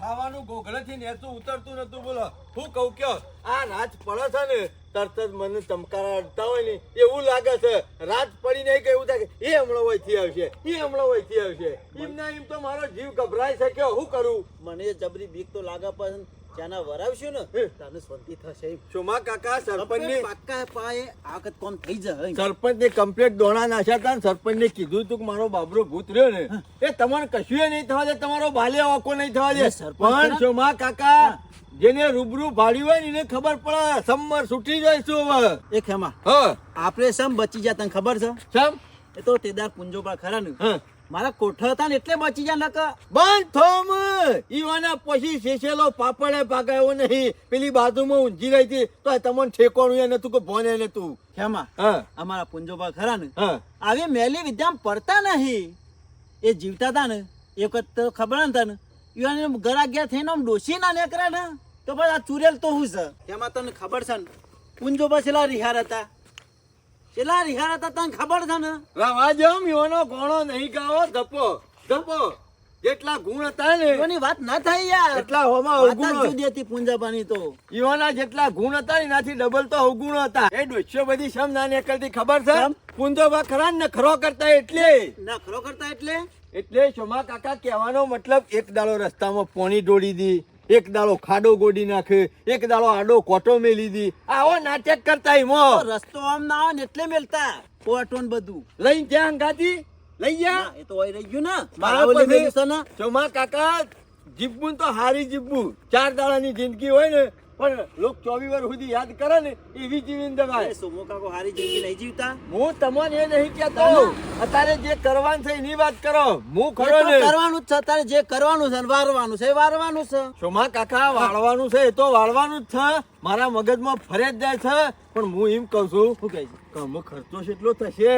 ખાવાનું ગોગળેથી નેતું ઉતરતું નતું બોલો. હું કહું કયો? આ રાત પડે છે ને તરત જ મને ચમકારા અડતા હોય ને એવું લાગે છે. રાત પડી નહીં કે એવું થાય એ હમણાં વયથી આવશે એ હમણાં વયથી આવશે. એમ ના એમ તો મારો જીવ ગભરાઈ શક્યો. હું કરું? મને જબરી બીક તો લાગે પણ ત્યાંના વરાવશું ને. તને શાંતિ થશે. ચોમા કાકા સરપંચની પાકા પાયે આ વખત કોમ થઈ જાય સરપંચ ને કમ્પ્લેટ દોણા નાખ્યા તા સરપંચ ને કીધું તું કે મારો બાબરો ભૂત રહ્યો ને એ તમારે કશું નહીં થવા દે તમારો બાલે ઓકો નહીં થવા દે. સરપંચ પણ? ચોમા કાકા જેને રૂબરૂ ભાડ્યું હોય ને એને ખબર પડે સમર છૂટી જઈશું હવે? એ ખેમા હ. આપણે સમ બચી તને ખબર છે? સમ એ તો તેદાર પુંજો પર ખરા ને. હ. મારા કોઠા હતા ને એટલે બચી ગયા નક બંધ થોમ. ઈવાના પછી શેષેલો પાપડે પાકાયો નહીં. પેલી બાજુમાં ઊંઝી રહી હતી. તો તમને ઠેકોણું એને તું કે ભોને નતું? ખેમા હા. અમારા પુંજો પર ખરા ને. આવી મેલી વિદ્યામ પડતા નહીં. એ જીવતા હતા ને. એ વખત તો ખબર ને તને. ઈવાને ગરા ગયા થઈને આમ ડોસી ના નેકરા ને. તો પછી આ ચુરેલ તો હું છે? એમાં તને ખબર છે ને? પુંજો પર છેલ્લા રિહાર હતા. છેલ્લા રિહાર હતા તને ખબર છે ને? રવા જમ ઈવાનો ગોણો નહીં ગાવો ધપો ધપો જેટલા ગુણ હતા ને એની વાત ના થાય યાર. એટલા હોમાં અવગુણ. જુદી હતી પુંજાબાની તો. યોના જેટલા ગુણ હતા ને એનાથી ડબલ તો અવગુણ હતા. એ ડોસ્યો બધી શમ ના નીકળતી ખબર છે? કેમ? ખરા ને ખરો કરતા એટલે. ના ખરો કરતા એટલે? એટલે શોમા કાકા કહેવાનો મતલબ એક દાડો રસ્તામાં પોણી દોડી દી એક દાડો ખાડો ગોડી નાખે એક દાડો આડો કોટો મેલી દી. આવો નાટક કરતા એમો રસ્તો આમ ના આવે ને એટલે મેલતા. કોટો ને બધું. લઈ ત્યાં ગાતી લઈ ગયા એ તો હોય રહી ગયું ને. મારા ઓલી પછી- મેલી છે ને. ચોમા કાકા જીવવું તો હારી જીવવું ચાર દાડાની જિંદગી હોય ને પણ લોક ચોવીસ વર્ષ સુધી યાદ કરે ને એવી જીવીને દવાય સોમો કાકો હારી જિંદગી નહીં જીવતા? હું તમને એ નહીં કહેતો. અત્યારે જે કરવાનું છે એની વાત કરો. હું ખરો ને. કરવાનું જ છે અત્યારે જે કરવાનું છે વારવાનું છે વારવાનું છે. સોમા કાકા વાળવાનું છે એ તો વાળવાનું જ છે. મારા મગજમાં ફરે જ જાય છે. પણ હું એમ કહું છું શું કહે છે ખર્ચો કેટલો થશે.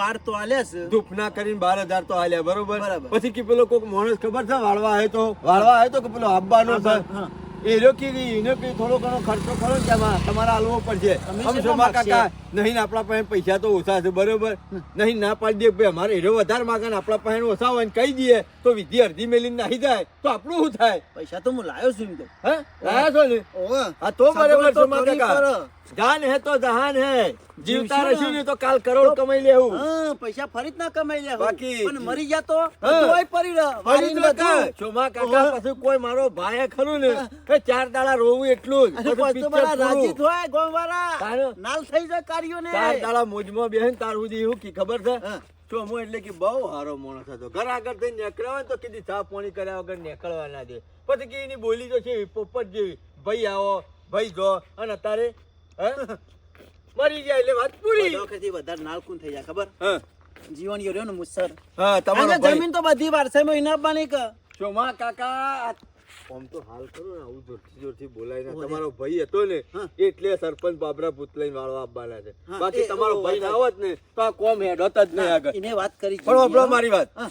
બાર તો આલ્યા કરીને બાર હજાર તો હાલ્યા બરોબર? પછી કે પેલો કોઈક માણસ ખબર છે વાળવા આવે તો વાળવા આવે તો કે પેલો આપવાનો છે. એ રોકી ગઈ એને થોડો ઘણો ખર્ચો ખરો ને તેમાં તમારે હાલવો પડશે? કાકા નહીં આપણા પાસે પૈસા તો ઓછા છે બરોબર? નહીં ના પાડી દે ભાઈ અમારે હીરો વધારે માગે ને આપણા પાસે ઓછા હોય ને કહી દઈએ તો વિધિ અડધી મેલી નાહી જાય તો આપણું શું થાય? પૈસા તો હું લાયો છું તો. હે? લાયા છો ને? હા તો બરોબર છો પડે. જાન હે તો જહાન હે. જીવતા રહેશું ને. ને તો કાલ કરોડ કમાઈ લેવું. હા પૈસા ફરી ના કમાઈ લેવું બાકી- પણ મરી જા તો. હા. પરી ફરી જ ચોમા કાકા. પછી કોઈ મારો ભાઈ ખરું ને કે ચાર દાડા રોવું એટલું જ. રાજી. થાય ગોમવાળા. નાલ થઈ જાય કાર્યોને. તાર દાડા મોજમાં બેહીને તાર સુધી એવું કી ખબર છે? હા. ચોમો એટલે કે બહુ હારો માણસ હતો. ઘર આગળ થઈ નીકળ્યા હોય તો કીધી ચા પાણી કર્યા વગર નીકળવા ના દે. પછી કે એની બોલી તો છે પોપટ જેવી. ભાઈ આવો ભાઈ જો. અને અત્યારે મરી જાય એટલે વાત પૂરી. બધા વખતથી વધારે નાલકુન થઈ જાય ખબર? હા. જીવન ગયો રહ્યો ને મુસર. હા તમારો જમીન તો બધી વારસાઈમાં ઇનામવાની કે. ચોમા કાકા આમ તો હાલ કરો ને આવું જોરથી જોરથી બોલાય ને. તમારો ભાઈ હતો ને એટલે સરપંચ બાબરા ભૂત લઈને વાળવા આપવાના છે. બાકી તમારો ભાઈ ના હોત ને તો આ કોમ હેડ જ નહીં આગળ. એને વાત કરી પણ મારી વાત. હા.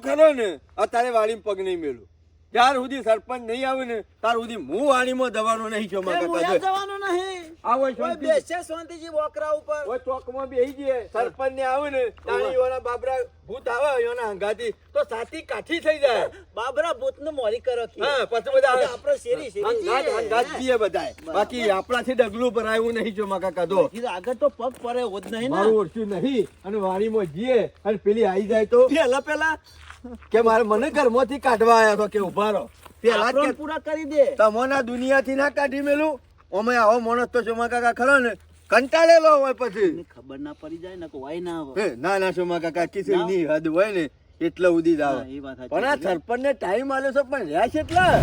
ખરો ને અત્યારે વાડીમાં પગ નહીં મેલું. ત્યાર સુધી સરપંચ નહીં આવે ને ત્યાર સુધી હું વાણીમાં દવાનો નહીં છો કાકા મોયા નહીં. આવો શાંતિ. બેસે શાંતિજી વોકરા ઉપર. ઓય ચોકમાં બેહી જઈએ સરપંચ ને આવે ને તાણી એવાના બાબરા ભૂત આવે એવાના હંગાતી તો સાતી કાઠી થઈ જાય. બાબરા ભૂતને મોરી કરો કે. હા પછી બધા આપણે શેરી શેરી. હંગાત. હંગાત જઈએ બધાય. બાકી આપણાથી ડગલું ભરાયું નહીં જો માકા કાદો કીધું આગળ તો પગ પરે હોત નહીં ને. મારું ઓળખ્યું નહીં. અને વાણીમાં જઈએ અને પેલી આવી જાય તો? પેલા પેલા કે મારે મને ઘરમાંથી કાઢવા આવ્યા તો કે ઊભા રહો? પેલા જ કે પૂરા કરી દે. તમોના દુનિયાથી ના કાઢી મેલું? અમે આવો માણસ તો સોમા કાકા ખરો ને કંટાળેલો હોય પછી. ખબર ના પડી જાય ને કોઈ ના આવે. ના ના સોમા કાકા કિસી ની. હદ હોય ને એટલે ઉદી જ આવે. પણ આ સરપંચ ને ટાઈમ આલ્યો છે પણ રહ્યા છે એટલા.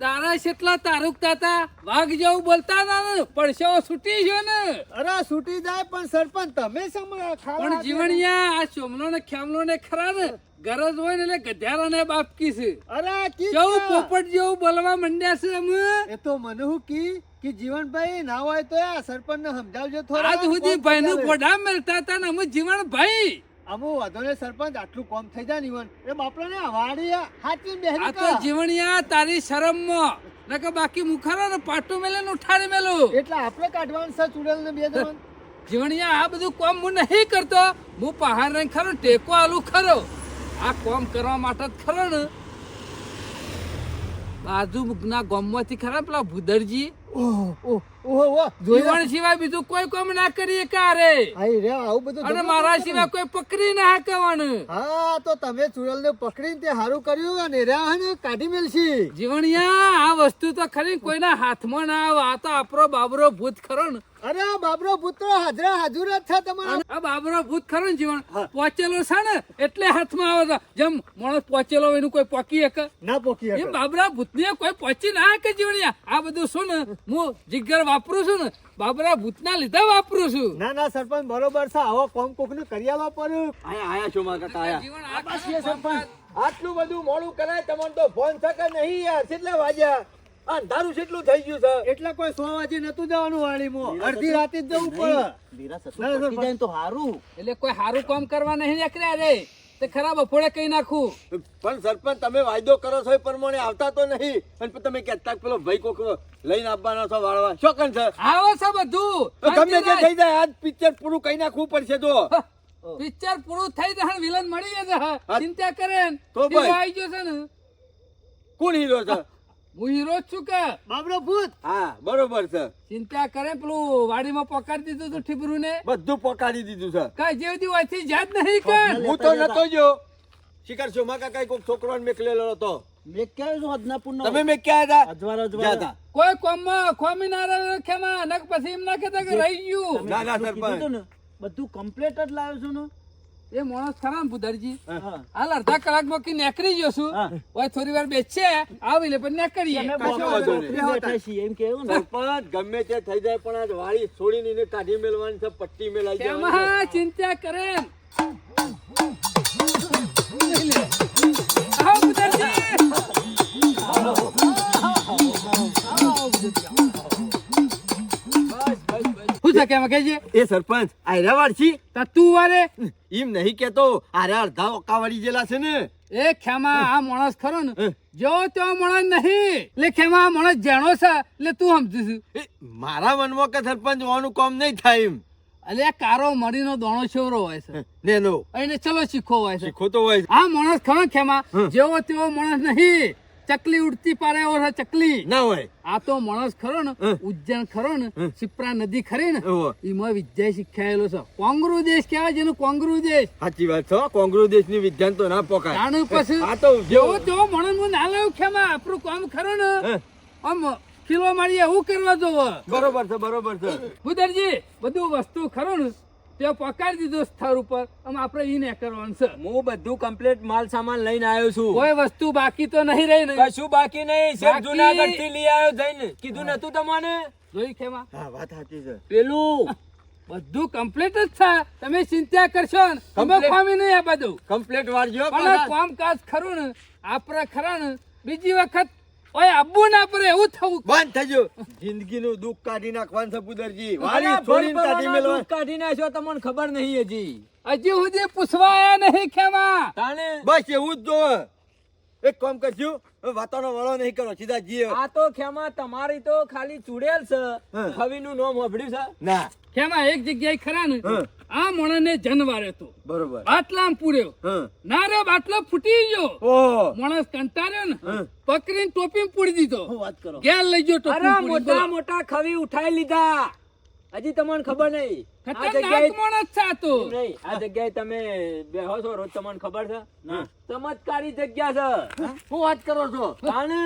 તારા કેટલા તારુકતા હતા વાઘ જેવું બોલતા ના પડશો છૂટી ગયો ને. અરે છૂટી જાય પણ સરપંચ તમે પણ જીવણિયા આ ચોમલો ને ખ્યામલો ને ખરા ને ગરજ હોય ને એટલે ગધ્યારા ને બાપકી છે. અરે કેવું પોપટ જેવું બોલવા મંડ્યા છે અમે એ તો મને હું કી કે જીવનભાઈ ના હોય તો આ સરપંચ ને સમજાવજો થોડા આજ સુધી ભાઈ નું ગોડા મેળતા હતા ને અમે જીવણ ભાઈ અમુ વાંધો ને સરપંચ આટલું કોમ થઈ જાય ને એ બાપડા ને વાડી હાચી બેહરી આ તો જીવણિયા તારી શરમમાં નકે બાકી મુખારો ને પાટો મેલે ને ઉઠાડી મેલું. એટલે આપણે કાઢવાનું છે ચુડેલ ને બે જણ? જીવણિયા આ બધું કોમ હું નહીં કરતો. હું પહાડ ને ખરો ટેકો આલું ખરો. આ કોમ કરવા માટે જ ખરો ને. બાજુ ના ગામમાંથી ખરા પેલા ભૂદરજી. ઓહ ઓહ. જીવન સિવાય બીજું કોઈ કામ ના કરીએ કારે આવું બધું અને મારા સિવાય કોઈ પકડી ના હકવાનું. હા તો તમે ચુડેલને પકડીને તે હારું કર્યું અને રહ્યા ને કાઢી મેલશી. જીવણિયા આ વસ્તુ તો ખરી કોઈના હાથમાં ના આવે. આ તો આપણો બાબરો ભૂત ખરો ને. અરે બાબરો પુત્ર હાજરા હાજર જ છે તમારા. આ બાબરો ભૂત ખરો ને જીવન પહોંચેલો છે ને એટલે હાથમાં આવે જેમ માણસ પહોંચેલો એનું કોઈ પોકી ના પોકી એ ભૂત ને કોઈ પહોંચી ના કે જીવણિયા. આ બધું શું ને હું જીગર વાપરું છું ને બાબરા ભૂતના લીધા વાપરું છું. ના ના સરપંચ બરોબર છે. આવો કોમ કોક ને કરી આલવા પડ્યું આયા આયા છો મારા કાકા આયા. સરપંચ. આટલું બધું મોડું કરાય તમને તો ફોન થકે નહીં યાર? કેટલા વાગ્યા? અંધારું કેટલું થઈ ગયું છે? એટલે કોઈ સો વાગે નતું જવાનું વાડીમાં. અડધી રાતે જ જવું પડે. તો હારું. એટલે કોઈ સારું કામ કરવા નહીં નીકળ્યા રે. તે ખરાબ બપોરે કઈ નાખું. પણ સરપંચ તમે વાયદો કરો છો એ પ્રમાણે આવતા તો નહીં. અને તમે કહેતા પેલો ભાઈ કોક લઈને આવવાનો છો વાળવા. શોકન છે? આવો છે બધું. ગમે તે થઈ જાય આજ પિક્ચર પૂરું કઈ નાખવું પડશે તો. પિક્ચર પૂરું થઈ જાય વિલન મળી જશે. ચિંતા કરે તો. આવી ગયો છે ને. કોણ હીરો છે? હું હીરો જ છું કે. બાબરો ભૂત. હા બરોબર છે. ચિંતા કરે પેલું વાડીમાં પકડી દીધું તું ઠીબરું ને બધું પોકારી દીધું છે. કઈ જેવું દી વાંચી જાત નહીં કે. હું તો નતો જો શિકાર શોમા કાકા કોક છોકરો મેકલેલો હતો? મેં ક્યાં છું તમે મેં ક્યાં હતા કોઈ કોમમાં ખોમી ના રખ્યામાં નક પછી એમ ના કહેતા કે રહી ગયું. ના ના સરપંચ. બધું કમ્પ્લીટ જ લાવ્યો છું ને. એ માણસ ખરા ભુદરજી હાલ અડધા કલાકમાં કી નીકળી ગયો છું. ઓય થોડી વાર બેસશે આવી લે પણ છીએ, એમ કેવું ને. સરપંચ ગમે તે થઈ જાય પણ આજ વાળી છોડીને એને કાઢી મેલવાની છે પટ્ટી મેલાઈ ચિંતા કરે? એ સરપંચ આયરા વાળશી તા તું વારે? એમ નહીં કેતો આરે અડધા ઓકા વળી ગયેલા છે ને. એ ખેમા આ માણસ ખરો ને. જો તો માણસ નહીં. લે ખેમા આ માણસ જાણો છે. એટલે તું સમજુ છું. એ મારા મનમાં કે સરપંચ હોવાનું કામ નહીં થાય એમ. આ કારો મરીનો દોણો છોરો હોય છે. નેનો એને ચલો શીખો હોય છે. શીખો તો હોય આ માણસ ખરો ખેમા? જેવો તેવો માણસ નહીં. ચકલી ઉડતી પારે ઓર ચકલી. ના હોય. આ તો માણસ ખરો ને ઉજ્જૈન ખરો ને સિપ્રા નદી ખરી ને. એમાં વિદ્યા શીખાયેલો છે. કોંગ્રુ દેશ કહેવાય જેનું કોંગ્રુ દેશ. સાચી વાત છે કોંગ્રુ દેશની વિદ્યાન તો ના પોકાય. જાણું પછી આ તો જેવો તેવો માણસ ના લેવું ખેમા? આપણું કામ ખરો ને આમ કિલો મારીએ એવું કરવા દો બરોબર છે બરોબર છે. ભૂદરજી બધું વસ્તુ ખરું ને તે પકાડી દીધો સ્થળ ઉપર. આમ આપણે ઈ ને કરવાનું છે. હું બધું કમ્પ્લીટ માલ સામાન લઈને આવ્યો છું. કોઈ વસ્તુ બાકી તો નહીં રહી ને. કશું બાકી નહીં બાકી- જુનાગઢથી લઈ આવ્યો જઈને. કીધું નતું તમને? જોઈ ખેમા? હા વાત સાચી છે. પેલું. બધું કમ્પ્લીટ જ છે. તમે ચિંતા કરશો ને. તમે. ખામી નહીં આ બધું. કમ્પ્લીટ વાળજો પણ કામકાજ ખરું ને. આપણે ખરા ને. બીજી વખત ઓય અબ્બુ ના પડે એવું થવું બંધ થજો જિંદગીનું દુઃખ કાઢી નાખવાન સપુદરજી વાલી છોડીને કાઢી મેલવા. દૂધ કાઢી નાખ્યો તમને ખબર નહીં હજી. હજી સુધી પૂછવા આયા નહીં ખેમા. તાણે બસ એવું જ જો એક કામ કરજો વાતોનો વળો નહીં કરો સીધા જીએ આ તો ખેમા તમારી તો ખાલી ચુડેલ છે. હવીનું નામ હોભડ્યું છે? ના. ખેમા એક જગ્યાએ ખરા ને. આ માણસને જનવારે તો બરોબર. બાટલામ પૂર્યો. ના રે બાટલો ફૂટી ગયો. ઓહો. માણસ કંટાળ્યો ને. પકડીને ટોપી પૂરી દીધો. વાત કરો. ઘેર લઈ ગયો અરે ટોપી મોટા મોટા ખવી ઉઠાઈ લીધા. હજી તમને ખબર નહીં. આ જગ્યાએ માણસ છે આ તો. નહીં. આ જગ્યાએ તમે બેહો છો રોજ તમને ખબર છે? ચમત્કારી જગ્યા છે. શું વાત કરો છો? તાણે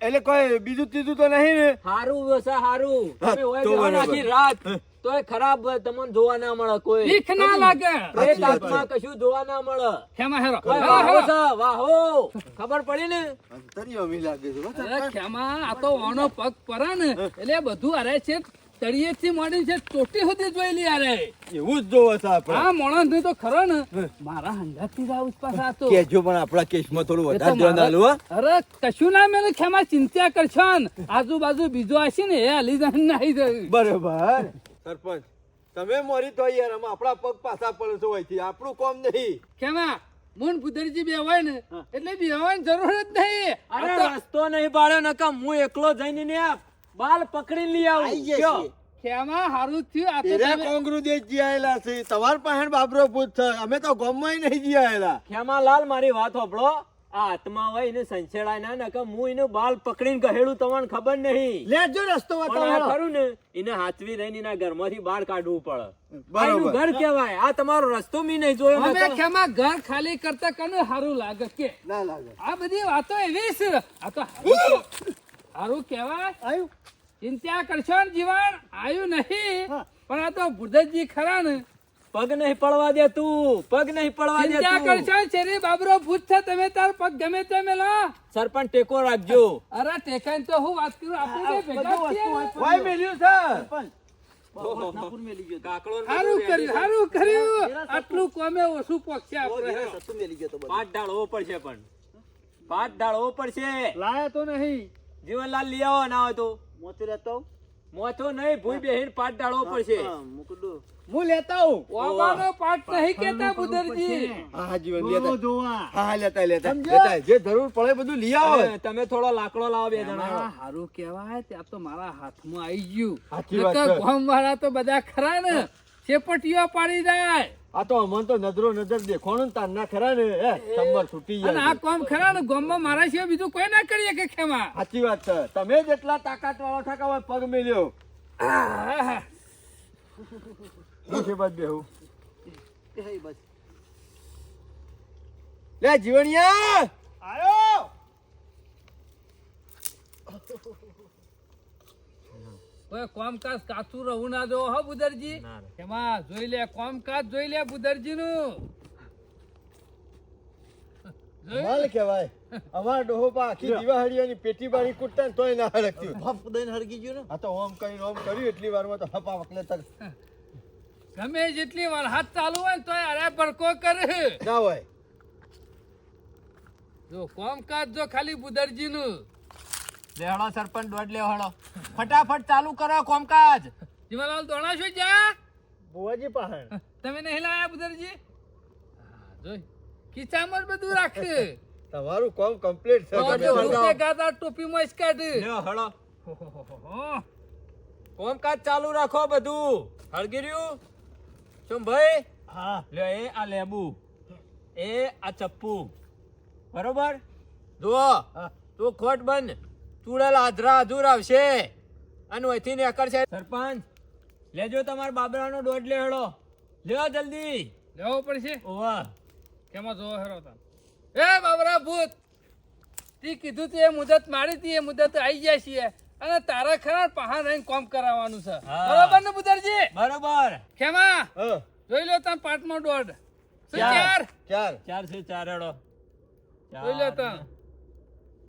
એટલે કોઈ બીજું ત્રીજું તો નહીં ને? હારું છે સારું તમે હોય. આખી રાત. તોય ખરાબ તમને જોવા ના મળે કોઈ. ભીખ ના લાગે. પ્રેત આત્મા કશું જોવા ના મળે. ખેમા હેરો. વાહો. છે વાહો. ખબર પડી ને? તરીઓ મી લાગે છે ખેમા આ તો ઓનો પગ પરા ને. એટલે બધું અરે છે તળિયે થી મોડી છે ચોટી સુધી જોઈ લી અરે. એવું જ જોવો છે આપણે. આ માણસ ને તો ખરો ને. મારા હંગાતથી જાવ આવું જ આ તો કેજો પણ આપણા કેસમાં થોડું વધારે ધ્યાન મારા- અરે કશું ના મેં ખેમા ચિંતા કરશો ને. આજુબાજુ બીજો હશે ને એ હલી જાય નહીં જાય બરોબર. સરપંચ તમે મોરી તો યાર અમે આપણા પગ પાછા પડે છે હોયથી. આપણું કોમ નહીં. કેમાં મુન પુદરજી બે હોય ને એટલે બેવાની જરૂર જ નહીં. અરે રસ્તો નહીં પાડ્યો નકા હું એકલો જઈને ને બાલ પકડી લઈ આવું. આઈ જશે. કયો? ખેમા હારું થયું. આ તો કોંગરુ દેશ જી આયેલા છે. તમાર પાસે બાબરો પૂછ અમે તો ગામમાં નહીં જી આયેલા. ખેમાલાલ મારી વાત હોભળો. આ આત્મા હોય એને સંછેડાય ના નકર હું એનું બાલ પકડીને કહેલું તમને ખબર નહીં. લેજો રસ્તો બતાવો ખરું ને એને હાથવી રહીને એના ઘરમાંથી બહાર કાઢવું પડે. બરાબર. આ ઘર કહેવાય. આ તમારો રસ્તો મી નહીં જોયો અમે કેમાં ઘર ખાલી કરતા કને સારું લાગે કે? ના લાગે. આ બધી વાતો એવી છે. આ તો હારું કે- હારું કહેવાય. આયું. ચિંતા કરશો ને જીવન આયુ નહીં. પણ આ તો બુદ્ધજી ખરા ને. પગ નહીં પડવા દે તું પગ નહીં પડવા દે ચિંતા કરશો શેરી બાબરો ભૂત છે તમે તાર પગ ગમે તે મેલો. સરપંચ ટેકો રાખજો. અરે ટેકાઈ તો હું વાત કરું આપણે બે ભેગા છીએ. વાય મેલ્યું છે સરપંચ વતનાપુર મેલી ગયો તો. કાકડો ને કર્યું સારું કર્યું. આટલું કોમે ઓછું પોક્ષે આપણે. એના સત્તુ મેલી ગયો તો બધો. પાટ ઢાળવો પડશે પણ. પાટ ઢાળવો પડશે. લાયા તો નહીં. જીવનલાલ લઈ આવો ના હોય તો. મોતી રહેતો? મોથો નહીં ભૂઈ બેહીન પાટ ઢાળવો પડશે. હા, મૂકડું. હું લેતા હું ઓવાનો પાઠ નહીં કેતા બુદરજી હા હા જીવન લેતા. જોવા હા લેતા લેતા. લેતા જે જરૂર પડે બધું લઈ આવો. તમે થોડો લાકડો લાવો બે જણા. આ હારું કહેવાય ત્યાં તો મારા હાથમાં આવી ગયું. સાચી વાત નકર છે. ગામવાળા તો બધા ખરા ને. ચેપટીઓ પાડી જાય. આ તો અમન તો નજરો નજર દેખોણું તાર ના ખરા ને હે? સંબર છૂટી અને આ કામ ખરા ને ગામમાં મારા સિવાય બીજું કોઈ ના કરીએ કે ખેમા? સાચી વાત છે. તમે જેટલા તાકાત વાળો ઠાકા હોય પગ મેલ્યો. હું છે બાદ બેહું. બસ. લે જીવણિયા! આયો! કોમકાજ કાચું રહું ના દો હો બુદરજી એમાં જોઈ લે કોમકાજ જોઈ લે બુદરજી નું માલ કહેવાય. અમાર ડોહો પા આખી દિવાહળીઓની પેટી બારી કૂટતા તોય ના હરકતું ભપ દઈને હરગી ગયું ને? આ તો ઓમ કઈ ઓમ કર્યું એટલી વારમાં તો હપા વકલે તક. ગમે જેટલી વાર હાથ ચાલુ હોય ને તોય અરે ભડકો કરે. ના હોય. જો કોમકાજ જો ખાલી બુદરજી નું લેહડો સરપંચ દોડ લેહડો ફટાફટ ચાલુ કરો કોમકાજ. જીવાલાલ દોણા શું જા? બુવાજી પાહણ તમે નહીં લાયા બુદરજી જોઈ. ખીચામાં બધું રાખે. તમારું કોમ કમ્પ્લીટ છે. તો તમે ગાતા ટોપીમાં જ કાઢે. લ્યો હળો. કોમકાજ ચાલુ રાખો બધું. હળગી રહ્યું? શું ભાઈ હા. લ્યો એ આ લેબુ. એ આ ચપ્પુ. બરોબર? જુઓ. તું ખોટ બંધ ચૂડેલ આધરા અધૂર આવશે. અને અહીંથી છે સરપંચ લેજો તમારે બાબરાનો દોઢ લેહડો. લ્યો જલ્દી. લેવો પડશે? ઓવા. કેમાં જોવો હેરો તમે? એ બાબરા ભૂત તી કીધું તું એ મુદત મારી તી એ મુદત આવી જાય છીએ અને તારા ખરા પહાડ રહીને કોમ કરાવવાનું છે. બરોબર ને બુદરજી બરોબર. ખેમા? જોઈ લો તમે પાટમાં દોઢ. ચાર. ચાર? ચાર. છે ચાર હેડો જોઈ લો તમે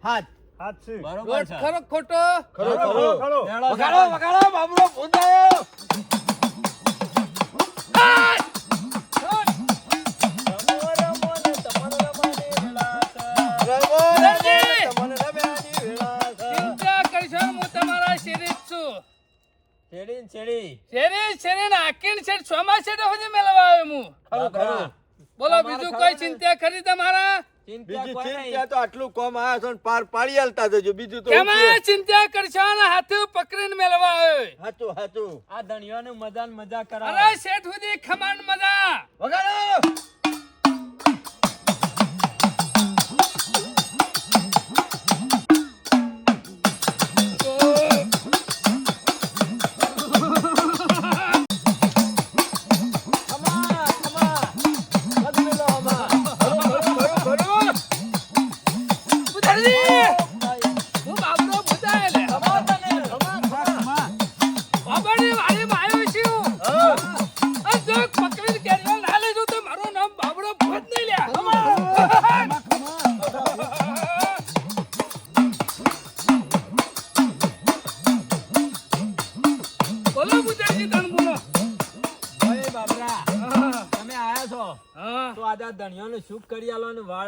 હાથ. હાથ છે. બરોબર છે. ખરો ખોટો. ખરો ખરો ખરો. વગાડો વગાડો બાબરો ફૂંદાયો શેરી. જ છું છેડી છેડી. શેરી શેરી નાખીને છે સુધી મેળવા આવ્યો હું. ખરું ખરું. બોલો બીજું કોઈ ચિંતા ખરી તમારા? ચિંતા બીજું કોઈ ચીન નહીં. ત્યાં તો આટલું કોમ આયા છો પાર પાડી આલતા જજો. બીજું તો કેમાં ચિંતા કરશો ને હાથે પકડીને મેળવા આવ્યો હાચું હાચું. આ ધણીઓને મજા ને મજા કરાવે. અરે શેઠ સુધી ખમાન મજા. વગાડો!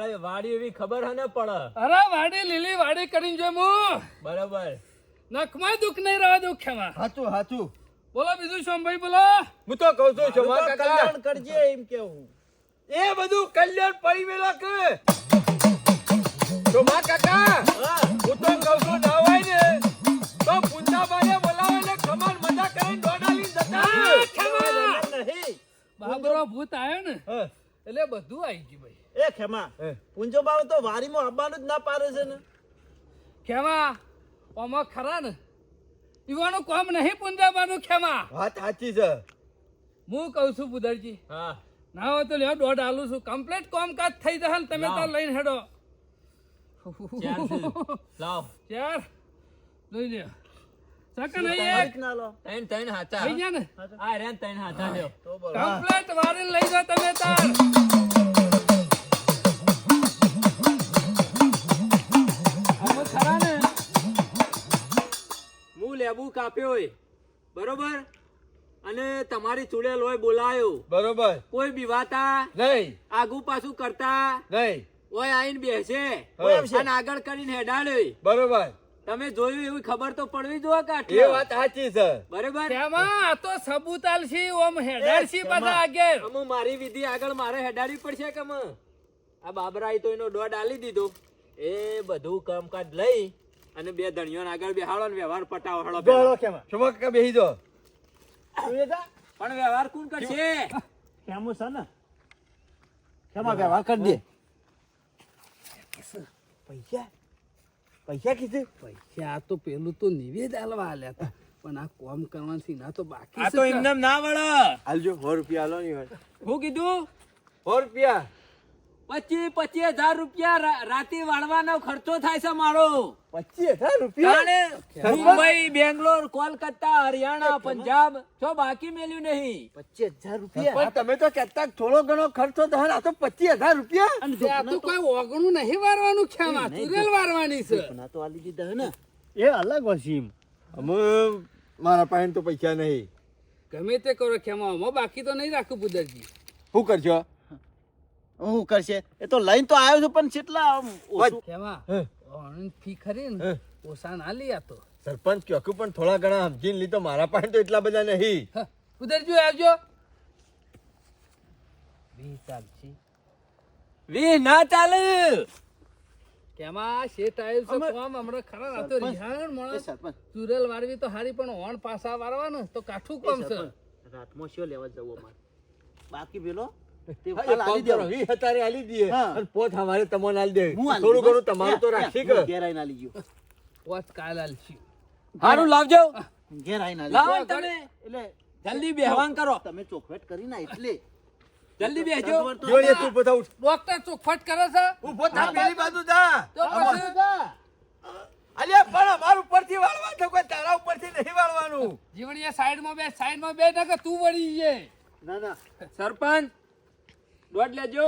આલો વાડી એવી ખબર હને પડે. અરે વાડી લીલી વાડી કરીને જો હું બરાબર. નખમાં દુખ નહીં રહે દુખમાં. હાચું હાચું. બોલો બીજું સોમભાઈ બોલો. હું તો કહું છું કાકા. કલ્યાણ કરજે એમ કેવું. એ બધું કલ્યાણ પડી વેલા કે ક્ષમા કાકા હું તો કહું છું ના હોય ને તો પુંજાબાને બોલાવે ને કમાલ મજા કરીને દોડાલી જતા. બાબરો ભૂત આવ્યો ને એટલે બધું આવી ગયું ભાઈ. એ ખેમા પૂંજો બાબા તો વારીમાં આવવાનું જ ના પાડે છે ને. ખેમા ઓમાં ખરા ને. ઈવાનું કોમ નહીં પુંજાબાનું ખેમા. વાત સાચી છે. હું કહું છું બુધરજી હા. ના હોય તો લ્યો દોઢ આલું છું. કમ્પ્લીટ કોમકાજ થઈ જશે તમે તો લઈને હેડો. લાવ. ચાર. લઈ લ્યો. સકન એક. ત્રણ ત્રણ હાથા. થઈ ગયા ને. આ રેન ત્રણ હાથા લ્યો. કમ્પ્લીટ વારીને લઈ જાઓ તમે તાર. લેબુ કાપ્યો હોય. બરોબર? અને તમારી ચૂડેલ લોહી બોલાયો. બરોબર. કોઈ બીવાતા નહીં. આગુ પાછું કરતા નહીં. ઓય આઈને બેસે. અને આગળ કરીને હેડાડ્યો બરોબર. તમે જોયું એવી ખબર તો પડવી જોઈએ કે એ વાત સાચી છે. બરોબર? એમાં આ તો સબૂતાલ છે ઓમ હેડાડશી બધા આગળ. અમુ મારી વિધિ આગળ મારે હેડાડવી પડશે કે આ બાબરાએ તો એનો દોડ આલી દીધો. એ બધું કામકાજ લઈ અને બે ધણીઓ આગળ બેહાડો ને વ્યવહાર પટાવો હળો બોલો પેલા. ખેમા. કે બેહી જા. પણ વ્યવહાર કોણ કરશે? ખેમું છે ને? કેમાં વ્યવહાર કરી દે? પૈસા? પૈસા કીધું? પૈસા આ તો પેલું તો નિવેદ આલવા આલ્યા હતા. પણ આ કોમ કરવાથી ના તો બાકી આ તો? એમને ના વળે. હાલજો સો રૂપિયા હાલો ની વાત હું કીધું? સો રૂપિયા. પચીસ પચીસ હજાર રૂપિયા રાતે વાળવાનો ખર્ચો થાય છે મારો. પચીસ હજાર રૂપિયા? મુંબઈ બેંગ્લોર કોલકાતા હરિયાણા પંજાબ જો બાકી મેલ્યું નહીં. પચીસ હજાર રૂપિયા? પણ તમે તો કહેતા થોડો ઘણો ખર્ચો થાય આ તો પચીસ હજાર રૂપિયા? અને આ તો કોઈ ઓગણું નહીં વારવાનું ખેમા તુરેલ વારવાની છે. ના તો આલી દીધા હે ને. એ અલગ વસીમ. અમે મારા પાસે તો પૈસા નહીં. ગમે તે કરો ખેમા અમે બાકી તો નહીં રાખું પુદરજી શું કરશો? હું કરશે? એ તો લઈને તો આવ્યો છું પણ કેટલા ખેમા ફી ખરી ને. ઓછા ના લી આ તો સરપંચ ચોખ્ખું પણ થોડા ઘણા સમજીને લીધો મારા પાસે તો એટલા બધા નહીં. બુદરજી આવજો. વી ચાલશી. વી ના ચાલે. કેમાં શેઠ ટાઈલ છે કોમ હમણાં ખરા રાતો તો રિહાણ એ માણસ સરપંચ. તુરેલ વારવી તો હારી પણ ઓણ પાસા વારવાનો તો કાઠું કોમ છે? રાતમાં શું લેવા જવું અમારે? બાકી પેલો હારું લાવજો. ઘેર આઈને લાવો તમે. એટલે જલ્દી બેહવાન કરો. તમે ચોખવટ કરી ના એટલે. જલ્દી બેહજો. સગવડ તો તું ઊભો ડોક્ટર ચોખવટ કરે છે? ઊભો થા, પેલી બાજુ જા. તો પછી અલ્યા પણ અમારું ઉપરથી વાળવા તો કોઈ તારા ઉપરથી નહીં વાળવાનું. જીવણીયા સાઈડમાં બે સાઈડમાં બે ને કે તું વળી ના ના. સરપંચ. દોઢ લેજો.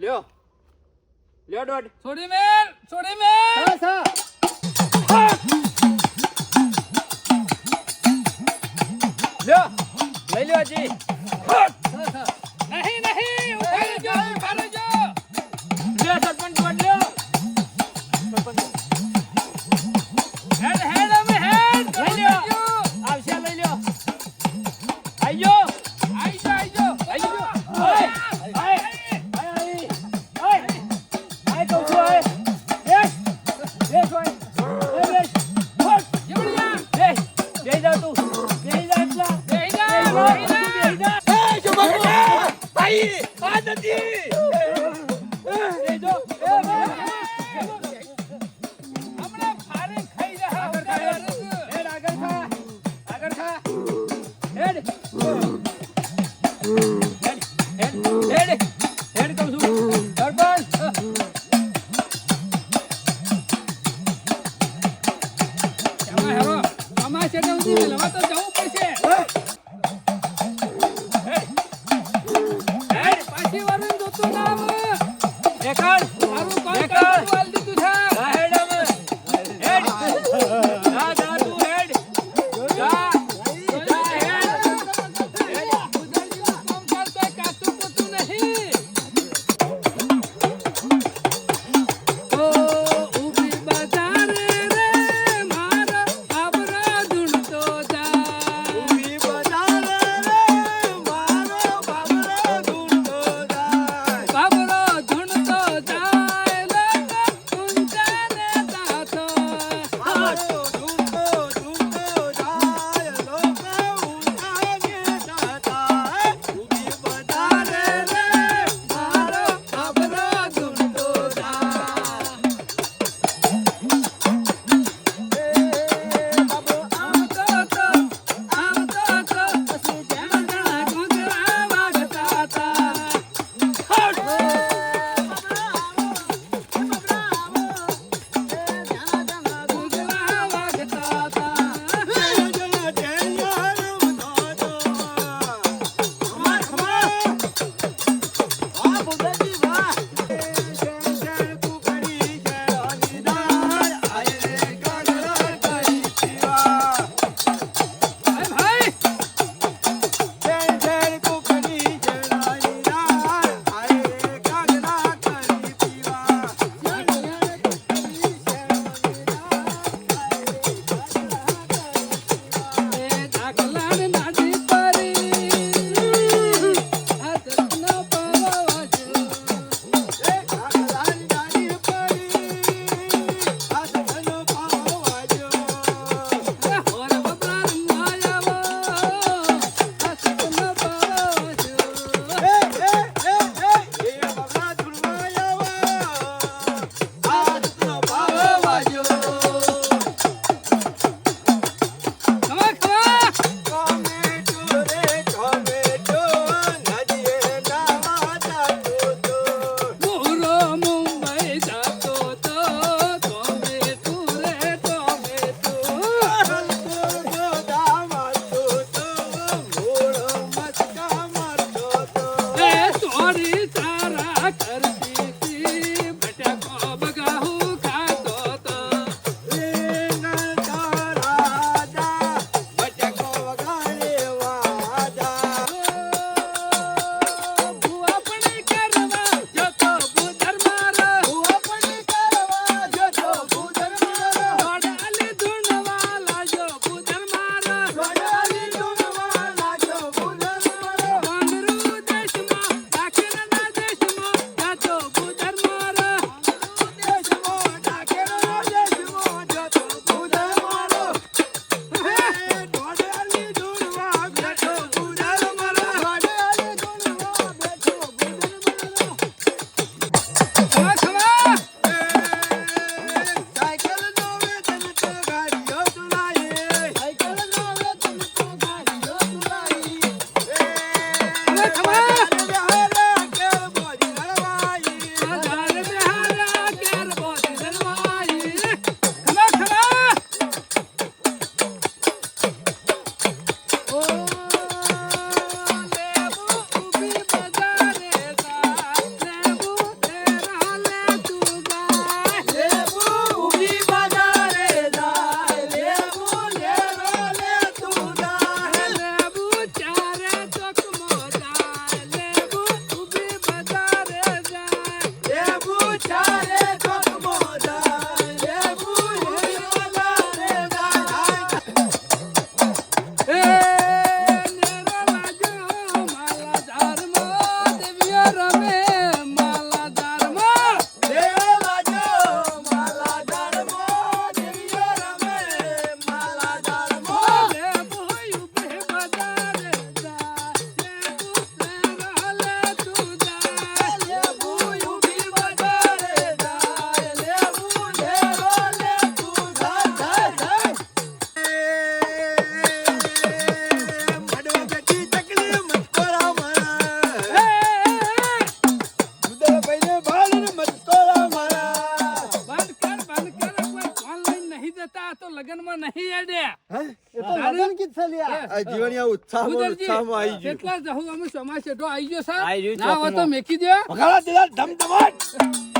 લ્યો. લ્યો દોઢ છોડી મેલ છોડી મેલ. હા સા. લ્યો. લઈ લ્યો હજી. ઉત્સાહમાં જ હું અમે સમાજ સેટો આવી ગયો ગયું ના હોય તો મેકી દે. દીધા ધમધમાટ.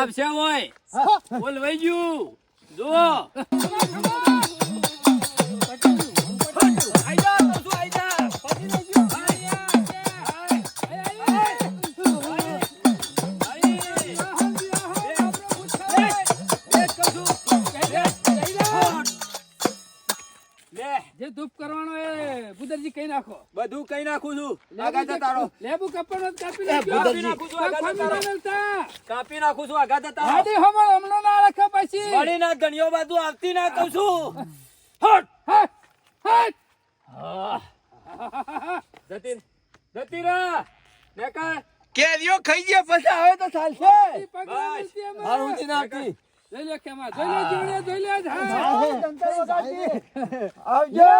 આપશે હોય? બોલ ભાઈ ગયું જુઓ. કાપી નાખું છું આગળ કાપી જતા રહો નાખતા. કાપી નાખું છું આગળ જતા રહો હાડી હમણાં હમણાં ના રાખો પછી. વળી ના ગણ્યો બાજુ આવતી ના કહું છું. હટ હટ હટ. જતી જતી ને કર કેરીઓ ખાઈ ગયા પછી આવે તો ચાલશે. ઈ પગલા જોઈ લે કેમાં જોઈ લે જીવડે જોઈ લે. આવજો.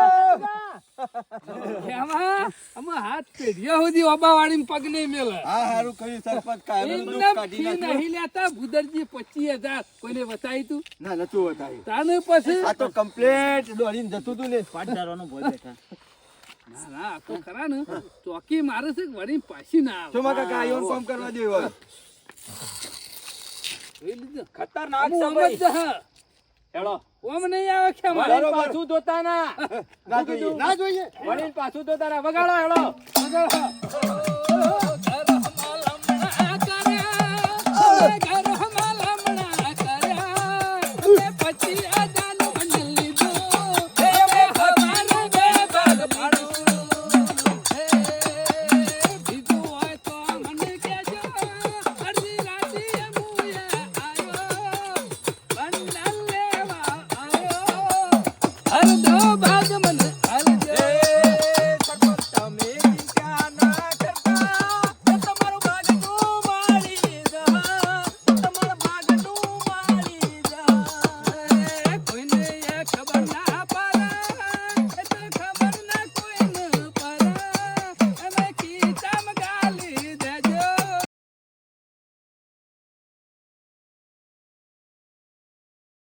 કેમાં આમાં હાથ પેઢીઓ સુધી ઓબા વાળીને પગ નહીં મેલે. હા હારું કર્યું સરપંચ એમને કાઢી નાખ્યું. નહીં લેતા ભૂદરજી પચીસ હજાર. કોઈને બતાવી તું? ના નતું બતાવ્યું તાને પછી? આ તો કમ્પ્લેટ દોડીને જતું તું ને. પાટદારોનો ભોય બેઠા ના ના આ તો ખરા ને. ચોકી મારે છે કે વળી પાછી ના આવે. કાકા આયોન કામ કરવા લીધું ખતરનાક. હેલો ઓમ નહીં આવે કે વળીને પાછું ધોતા ના. ના જોઈએ. ના જોઈએ. પાછું ધોતા ના. વગાડો હેડો અડધો